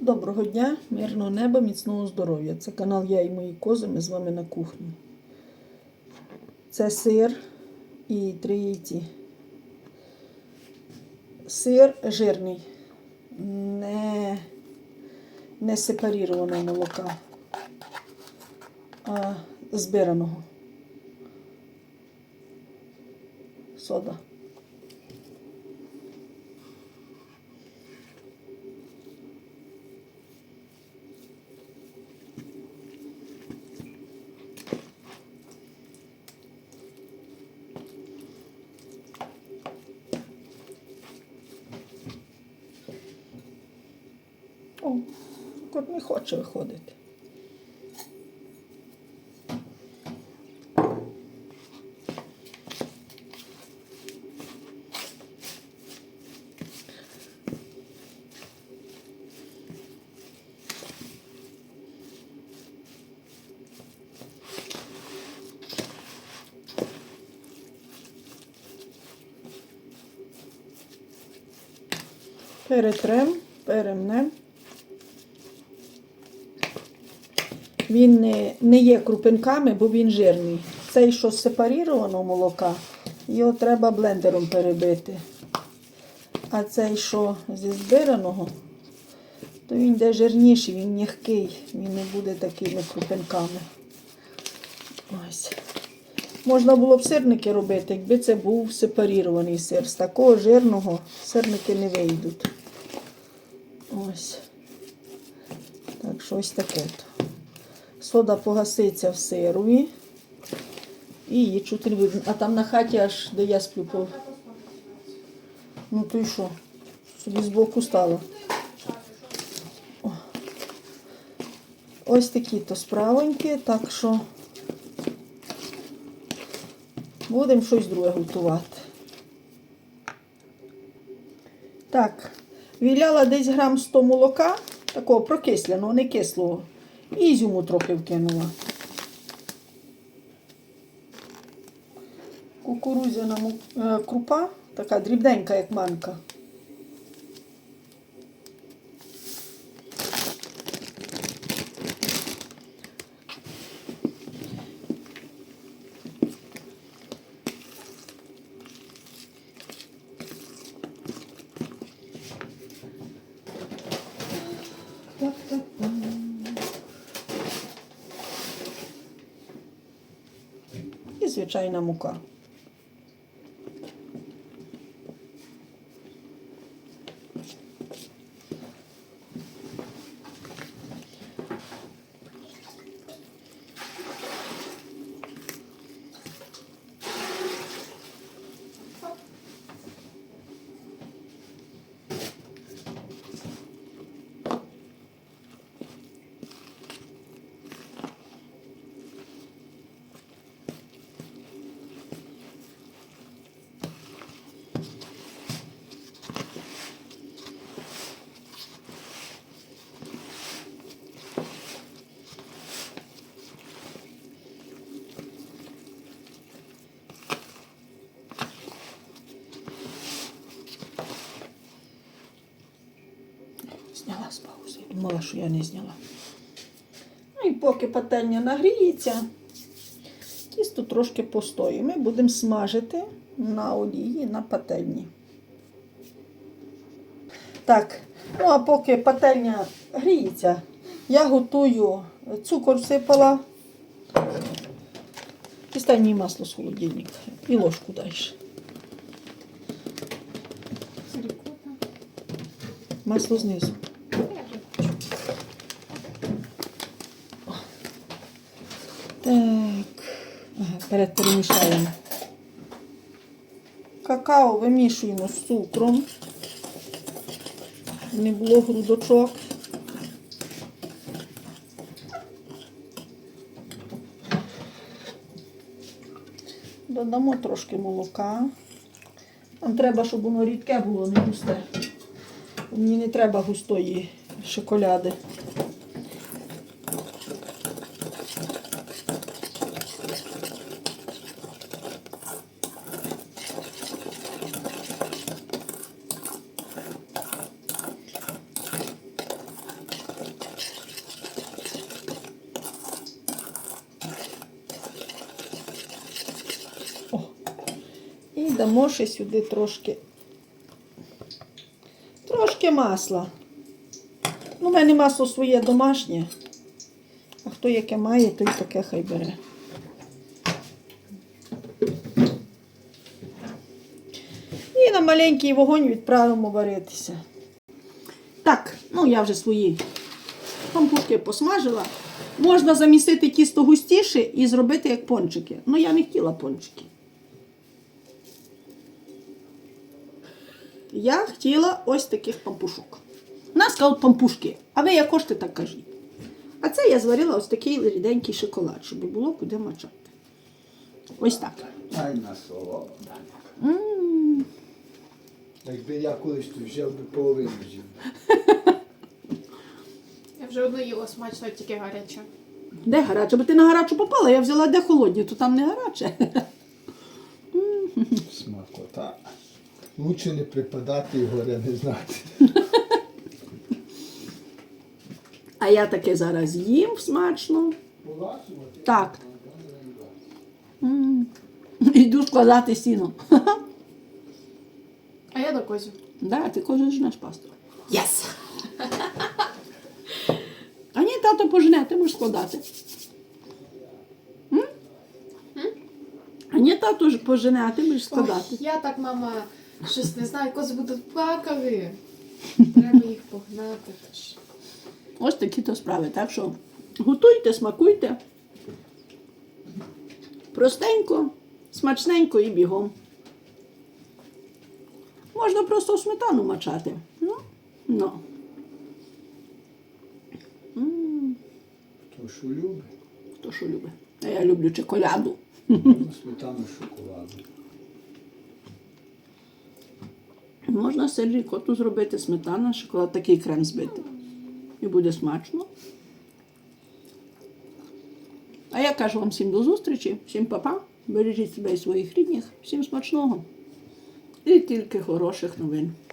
Доброго дня, мирного неба, міцного здоров'я. Це канал Я і мої кози. Ми з вами на кухні. Це сир і три яйці. Сир жирний, не, не сепарірованого молока, а збираного. Сода. О, кот не хоче виходити. Перетрем, перемнем. Він не, не є крупинками, бо він жирний. Цей, що з сепарірованого молока, його треба блендером перебити. А цей, що зі збираного, то він де жирніший, він м'який, він не буде такими крупинками. Ось. Можна було б сирники робити, якби це був сепарірований сир. З такого жирного сирники не вийдуть. Ось. Так, щось таке. то. Сода погаситься в сирові. І її чути не видно. А там на хаті аж де я сплю. по- Ну то й що? Собі збоку стало. О. Ось такі то справоньки, так що будемо щось друге готувати. Так, віляла десь грам 100 молока, такого прокисляного, не кислого. І ізюму трохи вкинула. Кукурузяна е, крупа, така дрібненька, як манка. Звичайна мука. Зняла з паузи. Думала, що я не зняла. Ну і поки пательня нагріється, тісто трошки постоїть. Ми будемо смажити на олії на пательні. Так, ну а поки пательня гріється, я готую цукор всипала. Мені масло з холодильника і ложку далі. Масло знизу. Так, ага, перед перемішаємо. Какао вимішуємо з цукром. Не було грудочок. Додамо трошки молока. Нам треба, щоб воно рідке було, не густе. Мені не треба густої шоколяди. Дамо ще сюди трошки. Трошки масла. Ну, у мене масло своє домашнє. А хто яке має, той таке хай бере. І на маленький вогонь відправимо варитися. Так, ну я вже свої пампушки посмажила. Можна замістити тісто густіше і зробити як пончики. Ну, я не хотіла пончики. Я хотіла ось таких пампушок. Нас кажуть пампушки, а ви як хочете, так кажіть. А це я зварила ось такий ріденький шоколад, щоб було куди мачати. Ось так. Ай на солода. Якби я колись тут взяв би половину з'їв. Я вже одну їла смачно, тільки гаряче. Де гаряче? Бо ти на гарячу попала, я взяла де холодні, то там не гаряче. Смакота. Лучше не припадати і горя не знати. А я таке зараз їм смачно. Так. М. Йду складати сіно. А я до козю. Да, ти кожен жнеш пасту. Єс! А ні, тато пожене, ти можеш складати. М? А ні, тато ж пожене, а ти будеш складати. Ой, я так, мама, щось не знаю, кози будуть плакали. Треба їх погнати теж. Ось такі то справи. Так що готуйте, смакуйте. Простенько, смачненько і бігом. Можна просто в сметану мачати. Ну, ну. Хто що любить, Хто що любить. А я люблю чоколяду. сметану з шоколадом. Можна сир рікоту зробити, сметана, шоколад, такий крем збити. І буде смачно. А я кажу вам всім до зустрічі, всім па-па, бережіть себе і своїх рідних, всім смачного. І тільки хороших новин.